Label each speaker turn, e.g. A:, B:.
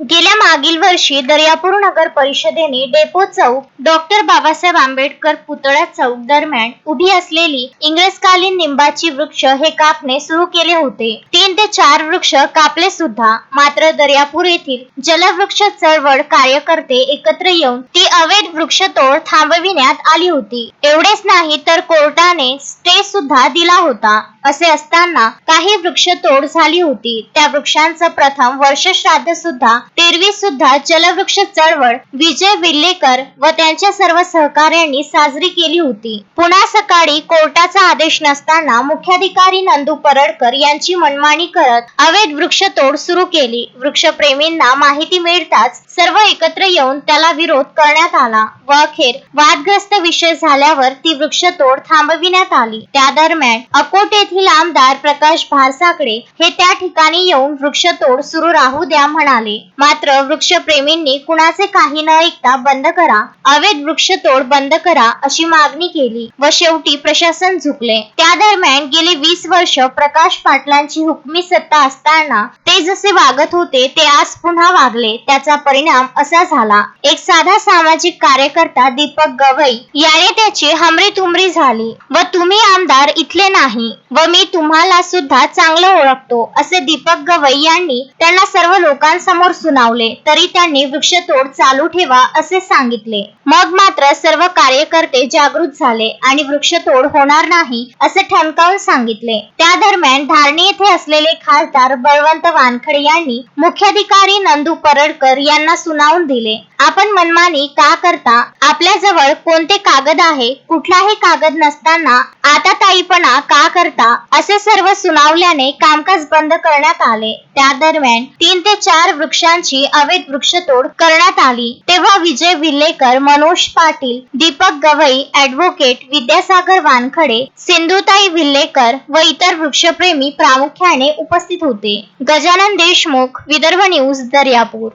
A: गेल्या मागील वर्षी दर्यापूर नगर परिषदेने डेपो चौक डॉक्टर बाबासाहेब आंबेडकर पुतळा चौक दरम्यान उभी असलेली इंग्रजकालीन निंबाची वृक्ष हे कापणे सुरू केले होते. तीन ते चार वृक्ष कापले सुद्धा मात्र दर्यापूर येथील जलवृक्ष चळवळ कार्यकर्ते एकत्र येऊन ती अवैध वृक्षतोड थांबविण्यात आली होती. एवढेच नाही तर कोर्टाने स्टे सुद्धा दिला होता. असे असताना काही वृक्षतोड झाली होती. त्या वृक्षांचं प्रथम वर्ष श्राद्ध सुद्धा तेरवी सुद्धा जलवृक्ष चळवळ विजय विल्लेकर व त्यांच्या सर्व सहकार्यांनी साजरी केली होती. पुन्हा सकाळी कोर्टाचा आदेश नसताना मुख्याधिकारी नंदू परडकर यांची मनमानी करत अवैध वृक्षतोड सुरू केली. वृक्षप्रेमींना माहिती मिळताच सर्व एकत्र येऊन त्याला विरोध करण्यात आला व अखेर वादग्रस्त विषय झाल्यावर ती वृक्षतोड थांबविण्यात आली. त्या दरम्यान अकोट येथील आमदार प्रकाश भारसाकडे हे त्या ठिकाणी येऊन वृक्षतोड सुरू राहू द्या म्हणाले. मात्र वृक्षप्रेमींनी कुणाचे काही न ऐकता बंद करा अवैध वृक्षतोड बंद करा अशी मागणी केली व शेवटी प्रशासन झुकले. त्या दरम्यान गेली वीस वर्ष प्रकाश पाटलांची हुकमी सत्ता असताना ते जसे वागत होते ते आज पुन्हा वागले. त्याचा परिणाम असा झाला. एक साधा सामाजिक कार्यकर्ता दीपक गवई याने त्याची हमरी तुमरी झाली. व तुम्ही आमदार इथले नाही. व मी तुम्हाला सुद्धा चांगलं ओळखतो असे दीपक गवई यांनी त्यांना सर्व लोकांसमोर सुनावले. तरी त्यांनी वृक्षतोड चालू ठेवा असे सांगितले. मग मात्र सर्व कार्यकर्ते जागृत झाले आणि वृक्षतोड होणार नाही असे ठणकावून सांगितले. त्या दरम्यान धारणी येथे असलेले खासदार बळवंत वानखडे यांनी मुख्याधिकारी नंदू परडकर यांना सुनावून दिले. आपण मनमानी का करता? आपल्या जवळ कोणते कागद आहे? कुठलाही कागद नसताना आता ताईपणा का करता? असे सर्व सुनावल्याने कामकाज बंद करण्यात आले. त्या दरम्यान तीन ते चार वृक्षांची अवैध वृक्षतोड करण्यात आली. तेव्हा विजय विल्लेकर मनोज पाटील दीपक गवई ऍडव्होकेट विद्यासागर वानखडे सिंधुताई विल्लेकर व इतर वृक्षप्रेमी प्रामुख्याने उपस्थित होते. गजा વિવેકાનંદ દેશમુખ વિદર્ભ ન્યૂઝ દરિયાપુર.